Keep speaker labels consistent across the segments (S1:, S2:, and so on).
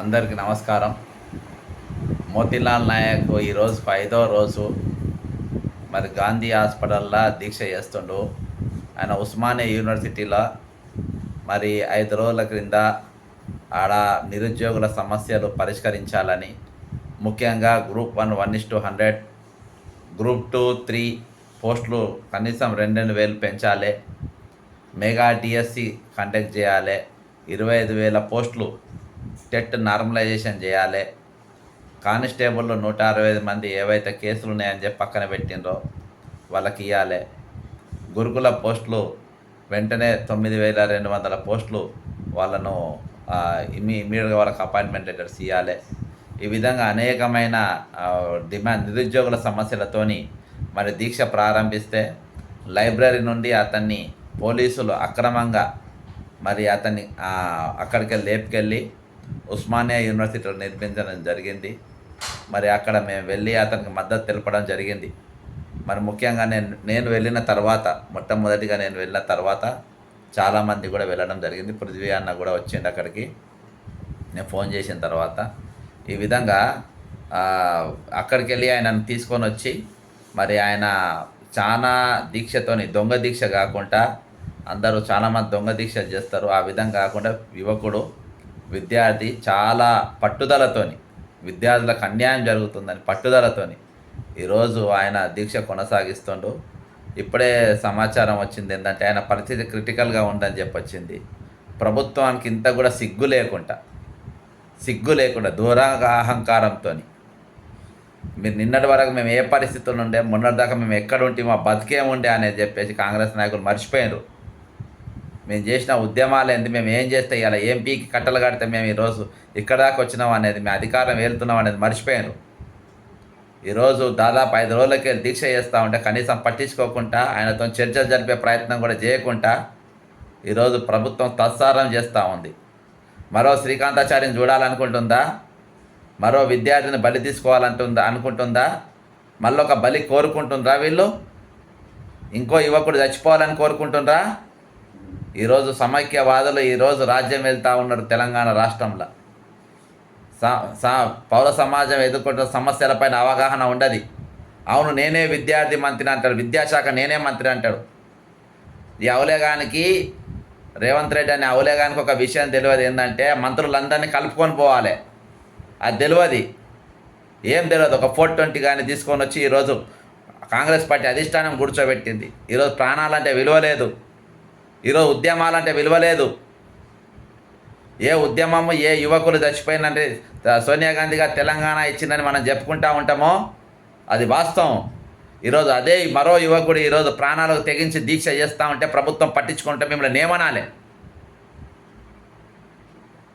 S1: అందరికీ నమస్కారం. మోతీలాల్ నాయక్ ఈరోజు ఐదో రోజు. మరి గాంధీ హాస్పిటల్లో దీక్ష చేస్తుండు. ఆయన ఉస్మానియా యూనివర్సిటీలో మరి ఐదు రోజుల క్రింద ఆడ నిరుద్యోగుల సమస్యలు పరిష్కరించాలని ముఖ్యంగా group one one is two hundred group two three పోస్టులు కనీసం రెండు రెండు వేలు పెంచాలి. మెగా డిఎస్సి కండక్ట్ చేయాలి. ఇరవై ఐదు వేల పోస్టులు టెట్ నార్మలైజేషన్ చేయాలి. కానిస్టేబుల్ నూట అరవై ఐదు మంది ఏవైతే కేసులు ఉన్నాయని చెప్పి పక్కన పెట్టిండ్రో వాళ్ళకి ఇవ్వాలి గురుకుల పోస్టులు వెంటనే తొమ్మిది వేల రెండు వందల పోస్టులు వాళ్ళను ఇమీ ఇమీడియట్గా వాళ్ళకి అపాయింట్మెంట్ లెటర్స్ ఇవ్వాలి ఈ విధంగా అనేకమైన డిమాండ్ నిరుద్యోగుల సమస్యలతోని మరి దీక్ష ప్రారంభిస్తే లైబ్రరీ నుండి అతన్ని పోలీసులు అక్రమంగా మరి అతన్ని అక్కడికి లేపుకెళ్ళి ఉస్మానియా యూనివర్సిటీలో నిర్మించడం జరిగింది. మరి అక్కడ మేము వెళ్ళి అతనికి మద్దతు తెలపడం జరిగింది. మరి ముఖ్యంగా నేను నేను వెళ్ళిన తర్వాత మొట్టమొదటిగా నేను వెళ్ళిన తర్వాత చాలామంది కూడా వెళ్ళడం జరిగింది. పృథ్వీ అన్న కూడా వచ్చిండు అక్కడికి. నేను ఫోన్ చేసిన తర్వాత ఈ విధంగా అక్కడికి వెళ్ళి ఆయనను తీసుకొని వచ్చి మరి ఆయన చాలా దీక్షతోని దొంగ దీక్ష కాకుండా అందరూ చాలామంది దొంగ దీక్ష చేస్తారు. ఆ విధంగా కాకుండా యువకుడు విద్యార్థి చాలా పట్టుదలతోని విద్యార్థులకు అన్యాయం జరుగుతుందని పట్టుదలతోని ఈరోజు ఆయన దీక్ష కొనసాగిస్తుండు. ఇప్పుడే సమాచారం వచ్చింది ఏంటంటే ఆయన పరిస్థితి క్రిటికల్గా ఉందని చెప్పి వచ్చింది ప్రభుత్వానికి ఇంత కూడా సిగ్గు లేకుండా సిగ్గు లేకుండా దూరంగా అహంకారంతో మీరు నిన్నటి వరకు మేము ఏ పరిస్థితుల్లో ఉండే మొన్నటి దాకా మేము ఎక్కడ ఉంటే మా బతికేముండే అనేది చెప్పేసి కాంగ్రెస్ నాయకులు మర్చిపోయినారు మేము చేసిన ఉద్యమాలు ఏంది? మేము ఏం చేస్తే ఇలా ఏం పీకి కట్టలు కడితే మేము ఈరోజు ఇక్కడ దాకా వచ్చినాం అనేది మేము అధికారం వెళ్తున్నాం అనేది మర్చిపోయారు ఈరోజు దాదాపు ఐదు రోజులకి దీక్ష చేస్తూ ఉంటే కనీసం పట్టించుకోకుండా ఆయనతో చర్చలు జరిపే ప్రయత్నం కూడా చేయకుండా ఈరోజు ప్రభుత్వం తత్సారం చేస్తూ ఉంది. మరో శ్రీకాంతాచార్యని చూడాలనుకుంటుందా? మరో విద్యార్థిని బలి తీసుకోవాలంటుందా? అనుకుంటుందా? మళ్ళీ ఒక బలి కోరుకుంటుందా వీళ్ళు? ఇంకో యువకుడు చచ్చిపోవాలని కోరుకుంటుండ్రా? ఈరోజు సమైక్యవాదులు ఈరోజు రాజ్యం వెళ్తూ ఉన్నారు తెలంగాణ రాష్ట్రంలో. స- స- పౌర సమాజం ఎదుర్కొంటున్న సమస్యలపైన అవగాహన ఉండదు. అవును నేనే విద్యార్థి మంత్రి అంటాడు. విద్యాశాఖ నేనే మంత్రి అంటాడు. ఈ అవలేగానికి రేవంత్ రెడ్డి అనే అవలేగానికి ఒక విషయం తెలియదు. ఏంటంటే మంత్రులందరినీ కలుపుకొని పోవాలి. అది తెలియదు. ఏం తెలియదు. ఒక ఫోర్ ట్వంటీ కానీ తీసుకొని వచ్చి ఈరోజు కాంగ్రెస్ పార్టీ అధిష్టానం కూర్చోబెట్టింది. ఈరోజు ప్రాణాలంటే విలువ లేదు. ఈరోజు ఉద్యమాలంటే విలువ లేదు ఏ ఉద్యమము ఏ యువకులు చచ్చిపోయినంటే సోనియా గాంధీ గారు తెలంగాణ ఇచ్చిందని మనం చెప్పుకుంటా ఉంటామో అది వాస్తవం. ఈరోజు అదే మరో యువకుడు ఈరోజు ప్రాణాలకు తెగించి దీక్ష చేస్తూ ఉంటే ప్రభుత్వం పట్టించుకుంటే మిమ్మల్ని నియమనాలే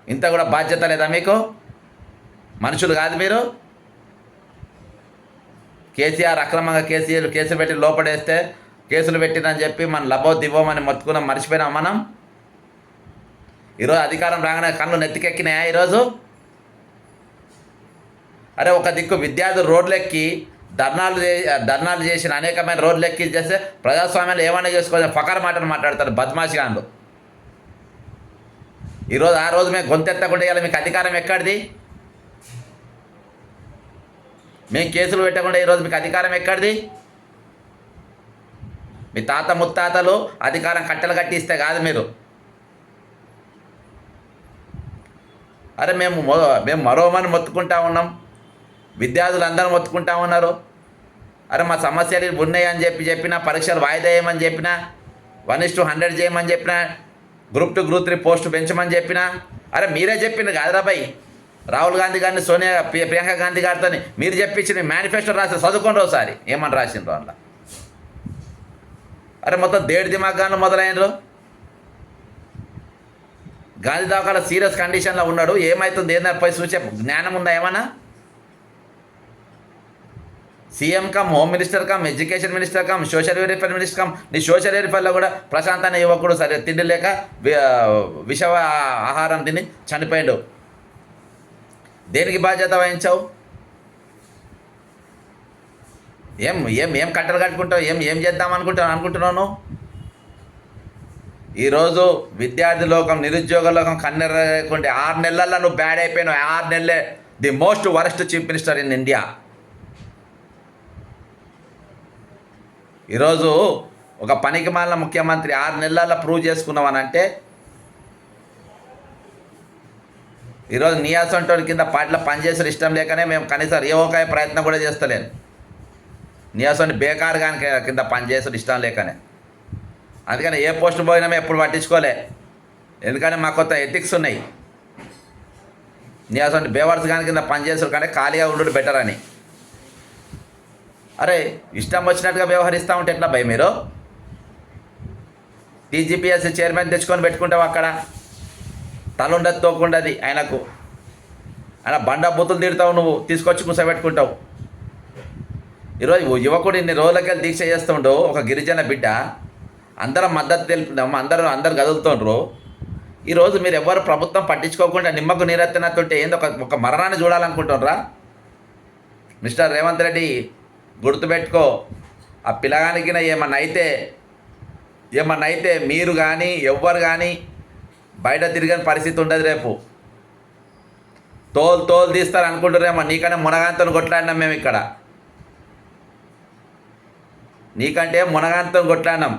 S1: ఇంత కూడా బాధ్యత లేదా మీకు? మనుషులు కాదు మీరు? కేసీఆర్ అక్రమంగా కేసీఆర్ కేసులు పెట్టి లోపడేస్తే కేసులు పెట్టినని చెప్పి మనం లబో దివోమని మొత్తుకున్నాం మర్చిపోయినాం మనం? ఈరోజు అధికారం రాగానే కళ్ళు నెత్తికెక్కినాయా ఈరోజు? అరే ఒక దిక్కు విద్యార్థులు రోడ్లెక్కి ధర్నాలు ధర్నాలు చేసిన అనేకమైన రోడ్లు ఎక్కి చేస్తే ప్రజాస్వామ్యాలు ఏమైనా చేసుకోవాలి ఫకర మాటలు మాట్లాడతారు బద్మాషి గారు ఈరోజు ఆ రోజు మేము గొంతెత్తకుండా ఇవ్వాలి మీకు అధికారం ఎక్కడిది? మేము కేసులు పెట్టకుండా ఈరోజు మీకు అధికారం ఎక్కడిది? మీ తాత ముత్తాతలు అధికారం కట్టెలు కట్టిస్తే కాదు మీరు. అరే మేము మేము మరోమని మొత్తుకుంటా ఉన్నాం. విద్యార్థులు అందరూ మొత్తుకుంటా ఉన్నారు. అరే మా సమస్యలు ఉన్నాయని ఉన్నాయి అని చెప్పి చెప్పిన పరీక్షలు వాయిదా వేయమని చెప్పిన వన్ ఇస్ టూ హండ్రెడ్ చేయమని చెప్పిన group two group three post పెంచమని చెప్పిన అరే మీరే చెప్పింది కాదురా రాహుల్ గాంధీ గారిని సోనియా ప్రియాంక గాంధీ గారితో మీరు చెప్పించిన మేనిఫెస్టో రాసి చదువుకోండి ఒకసారి ఏమని రాసిండ్రు అందులో? అరే మొత్తం దేడి దిమాగాను మొదలైనరు. గాంధీ దాకా సీరియస్ కండిషన్లో ఉన్నాడు. ఏమవుతుంది ఏందని పోయి చూసే జ్ఞానం ఉందా ఏమన్నా? CM cum home minister cum education minister cum social welfare minister cum. నీ సోషల్ వెల్ఫేర్లో కూడా ప్రశాంత్ అనే యువకుడు సరే. తిండి లేక విష ఆహారం తిని చనిపోయాడు. దేనికి బాధ్యత వహించావు? ఏం ఏం ఏం కట్టలు కట్టుకుంటావు? ఏం ఏం చేద్దాం అనుకుంటావు అనుకుంటున్నాను ఈరోజు విద్యార్థి లోకం నిరుద్యోగ లోకం కన్నెరకుంటే ఆరు నెలల్లో నువ్వు బ్యాడ్ అయిపోయినావు. ఆరు నెలలే the most worst chief minister in India ఈరోజు ఒక పనికి మాలిన ముఖ్యమంత్రి ఆరు నెలల్లో ప్రూవ్ చేసుకున్నామనంటే ఈరోజు నియాసంటోడి కింద పార్టీలో పనిచేసే ఇష్టం లేకనే మేము కనీసం రేవోకాయ ప్రయత్నం కూడా చేస్తలేను. నియాసంటి బేకార్ కానీ కింద పనిచేసే ఇష్టం లేకనే. అందుకని ఏ పోస్ట్ పోయినా మేము ఎప్పుడు పట్టించుకోలే. ఎందుకంటే మాకు కొత్త ఎథిక్స్ ఉన్నాయి. నియాసంటి బేవర్స్ కానీ కింద పనిచేసారు కానీ ఖాళీగా ఉండు బెటర్ అని. అరే ఇష్టం వచ్చినట్టుగా వ్యవహరిస్తూ ఉంటే ఎట్లా భయ మీరు? టీజీపీఎస్సీ చైర్మన్ తెచ్చుకొని పెట్టుకుంటావు అక్కడ? తలుండదు తోకుండది ఆయనకు. ఆయన బండ బుతులు తిడతావు నువ్వు తీసుకొచ్చి కూర్చోబెట్టుకుంటావు ఈరోజు యువకుడు ఇన్ని రోజులకెళ్ళి దీక్ష చేస్తుండు ఒక గిరిజన బిడ్డ. అందరం మద్దతు తెలుపుదాం అందరూ అందరు కదులుతుండ్రు ఈరోజు మీరు ఎవరు ప్రభుత్వం పట్టించుకోకుండా నిమ్మకు నీరెత్తినట్టుంటే ఏందో ఒక ఒక మరణాన్ని చూడాలనుకుంటున్నారా? మిస్టర్ రేవంత్ రెడ్డి గుర్తుపెట్టుకో ఆ పిల్లగానికి ఏమన్నా అయితే ఏమన్నా అయితే మీరు కానీ ఎవ్వరు కానీ బయట తిరిగని పరిస్థితి ఉండదు రేపు. తోలు తోలు తీస్తారు అనుకుంటారేమో నీకనే మునగాంతో కొట్లాడినాం మేము ఇక్కడ. నీకంటే మునగాంతో కొట్లాడినాం.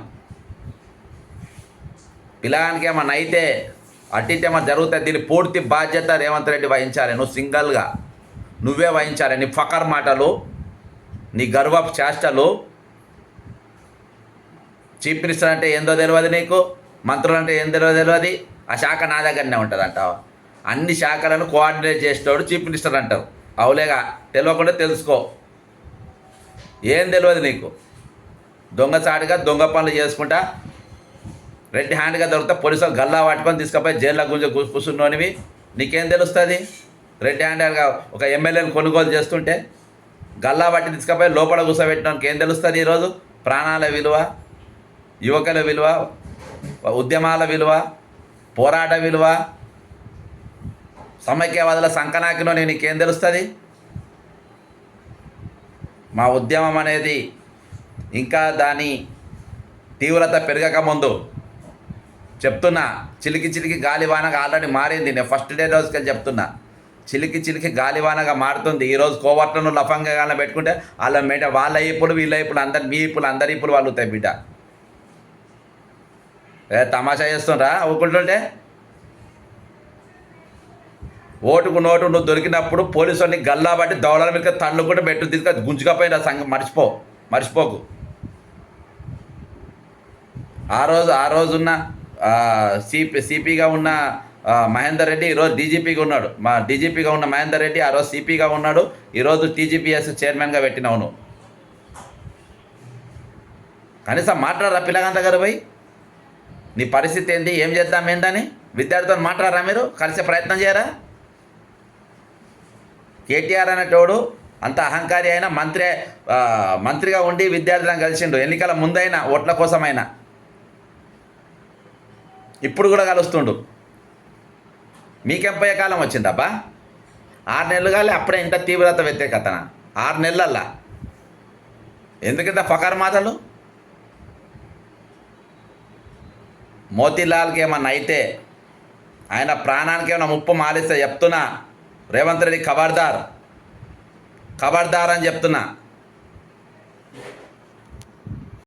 S1: పిల్లగానికి ఏమన్నా అయితే అట్టింటే ఏమన్నా జరుగుతుంది దీని పూర్తి బాధ్యత రేవంత్ రెడ్డి వహించాలి. నువ్వు సింగల్గా నువ్వే వహించాలి. నీ ఫకర్ మాటలు నీ గర్వపు చేష్టలు. చీఫ్ మినిస్టర్ అంటే ఏందో తెలియదు నీకు మంత్రులు అంటే ఏం తెలియదు తెలియదు. ఆ శాఖ నా దగ్గరనే ఉంటుంది అంటావు అన్ని శాఖలను కోఆర్డినేట్ చేసేవాడు చీఫ్ మినిస్టర్ అంటావు అవులేగా తెలియకుండా తెలుసుకో. ఏం తెలియదు నీకు. దొంగచాటుగా దొంగ పనులు చేసుకుంటా రెడ్ హ్యాండ్గా దొరికితే పోలీసులు గల్లా పట్టుకొని తీసుకుపోయి జైల్లో గుంజ కూర్చున్నోనివి. నీకేం తెలుస్తుంది? రెడ్ హ్యాండ్గా ఒక ఎమ్మెల్యేని కొనుగోలు చేస్తుంటే గల్లా పట్టి తీసుకుపోయి లోపల కూర్చోబెట్టడానికి ఏం తెలుస్తుంది ఈరోజు? ప్రాణాల విలువ యువకుల విలువ ఉద్యమాల విలువ పోరాట విలువ సమైక్యవాదుల సంకనాకిలో నీకేం తెలుస్తుంది? మా ఉద్యమం అనేది ఇంకా దాని తీవ్రత పెరగక ముందు చెప్తున్నా చిలికి చిలికి గాలివానగా ఆల్రెడీ మారింది. నేను ఫస్ట్ డే రోజుకి చెప్తున్నా. చిలికి చిలికి గాలివానగా మారుతుంది. ఈరోజు కోవట్లను లఫంగా పెట్టుకుంటే వాళ్ళ మేట వాళ్ళ ఇప్పుడు వీళ్ళ ఇప్పులు అందరి మీ ఇప్పుడు అందరి ఇప్పుడు వాళ్ళుతాయి బిడ్డ. ఏ తమాషా చేస్తుండ్రా? ఊకుంటుంటే ఓటుకు నోటు నువ్వు దొరికినప్పుడు పోలీసు వాడిని గల్లా బట్టి దౌడల మీద తన్ను కూడా పెట్టు తీసుకొని గుంజుకపోయినా సంగ మర్చిపో. మర్చిపోకు. ఆ రోజు ఆ రోజున్న సిపి సిపిగా ఉన్న మహేందర్ రెడ్డి ఈరోజు డీజీపీగా ఉన్నాడు. మా డీజీపీగా ఉన్న మహేందర్ రెడ్డి ఆ రోజు సిపిగా ఉన్నాడు. ఈరోజు టీజీపీఎస్ చైర్మన్గా పెట్టినావు నువ్వు కనీసం మాట్లాడరా పిల్లగంత గారు పోయి? నీ పరిస్థితి ఏంటి? ఏం చేద్దాం ఏంటని? విద్యార్థులతో మాట్లాడరా మీరు? కలిసే ప్రయత్నం చేయరా? కేటీఆర్ అనేటోడు అంత అహంకారి అయినా మంత్రి మంత్రిగా ఉండి విద్యార్థులను కలిసిండు. ఎన్నికల ముందైనా ఓట్ల కోసమైనా. ఇప్పుడు కూడా కలుస్తుండు. మీకెంపయ్యే కాలం వచ్చిందబ్బా? ఆరు నెలలు కాలే అప్పుడే ఇంత తీవ్రత వ్యతిరేకతన ఆరు నెలలల్లా? ఎందుకంత ఫకర్ మాటలు? మోతీలాల్కి ఏమన్నా అయితే ఆయన ప్రాణానికి ఏమైనా ముప్పు మాలిస్తే చెప్తున్నా. రేవంత్ రెడ్డి ఖబర్దార్ ఖబర్దార్ అని చెప్తున్నా.